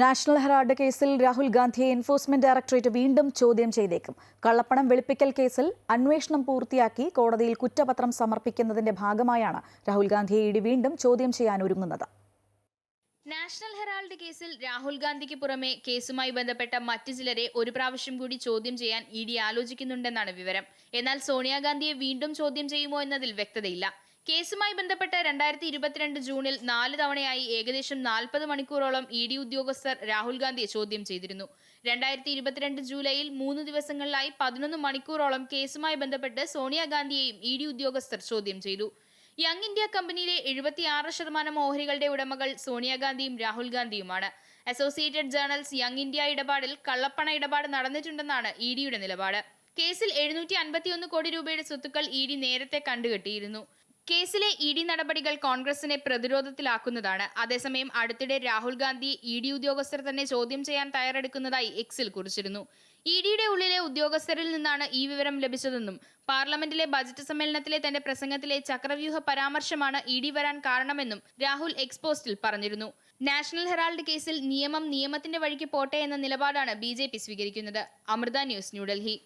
National Herald കേസിൽ രാഹുൽ ഗാന്ധിയെ enforcement directorate വീണ്ടും ചോദ്യം ചെയ്തേക്കും. കള്ളപ്പണം വെളുപ്പിക്കൽ കേസിൽ അന്വേഷണം പൂർത്തിയാക്കി കോടതിയിൽ കുറ്റപത്രം സമർപ്പിക്കുന്നതിന്റെ ഭാഗമായാണ് രാഹുൽ ഗാന്ധിയെ ഇടി വീണ്ടും ചോദ്യം ചെയ്യാൻ ഒരുങ്ങുന്നത്. നാഷണൽ ഹെറാൾഡ് കേസിൽ രാഹുൽ ഗാന്ധിക്ക് പുറമെ കേസുമായി ബന്ധപ്പെട്ട മറ്റു ചിലരെ ഒരു പ്രാവശ്യം കൂടി ചോദ്യം ചെയ്യാൻ ഇ ഡി ആലോചിക്കുന്നുണ്ടെന്നാണ് വിവരം. എന്നാൽ സോണിയാഗാന്ധിയെ വീണ്ടും ചോദ്യം ചെയ്യുമോ എന്നതിൽ വ്യക്തതയില്ല. കേസുമായി ബന്ധപ്പെട്ട് രണ്ടായിരത്തി ഇരുപത്തിരണ്ട് ജൂണിൽ നാല് തവണയായി ഏകദേശം നാൽപ്പത് മണിക്കൂറോളം ഇ ഡി ഉദ്യോഗസ്ഥർ രാഹുൽ ഗാന്ധിയെ ചോദ്യം ചെയ്തിരുന്നു. രണ്ടായിരത്തി ഇരുപത്തിരണ്ട് ജൂലൈയിൽ മൂന്ന് ദിവസങ്ങളിലായി പതിനൊന്ന് മണിക്കൂറോളം കേസുമായി ബന്ധപ്പെട്ട് സോണിയാഗാന്ധിയെയും ഇ ഡി ഉദ്യോഗസ്ഥർ ചോദ്യം ചെയ്തു. യങ് ഇന്ത്യ കമ്പനിയിലെ എഴുപത്തിയാറ് ശതമാനം ഓഹരികളുടെ ഉടമകൾ സോണിയാഗാന്ധിയും രാഹുൽ ഗാന്ധിയുമാണ്. അസോസിയേറ്റഡ് ജേർണൽസ് യങ് ഇന്ത്യ ഇടപാടിൽ കള്ളപ്പണ ഇടപാട് നടന്നിട്ടുണ്ടെന്നാണ് ഇ ഡിയുടെ നിലപാട്. കേസിൽ എഴുന്നൂറ്റി അൻപത്തിയൊന്ന് കോടി രൂപയുടെ സ്വത്തുക്കൾ ഇ ഡി നേരത്തെ കണ്ടുകെട്ടിയിരുന്നു. കേസിലെ ഇ ഡി നടപടികൾ കോൺഗ്രസിനെ പ്രതിരോധത്തിലാക്കുന്നതാണ്. അതേസമയം അടുത്തിടെ രാഹുൽ ഗാന്ധി ഇ ഡി ഉദ്യോഗസ്ഥർ തന്നെ ചോദ്യം ചെയ്യാൻ തയ്യാറെടുക്കുന്നതായി എക്സിൽ കുറിച്ചിരുന്നു. ഇ ഡിയുടെ ഉള്ളിലെ ഉദ്യോഗസ്ഥരിൽ നിന്നാണ് ഈ വിവരം ലഭിച്ചതെന്നും പാർലമെന്റിലെ ബജറ്റ് സമ്മേളനത്തിലെ തന്റെ പ്രസംഗത്തിലെ ചക്രവ്യൂഹ പരാമർശമാണ് ഇ ഡി വരാൻ കാരണമെന്നും രാഹുൽ എക്സ്പോസ്റ്റിൽ പറഞ്ഞിരുന്നു. നാഷണൽ ഹെറാൾഡ് കേസിൽ നിയമം നിയമത്തിന്റെ വഴിക്ക് പോട്ടെ എന്ന നിലപാടാണ് ബി സ്വീകരിക്കുന്നത്. അമൃത ന്യൂസ് ന്യൂഡൽഹി.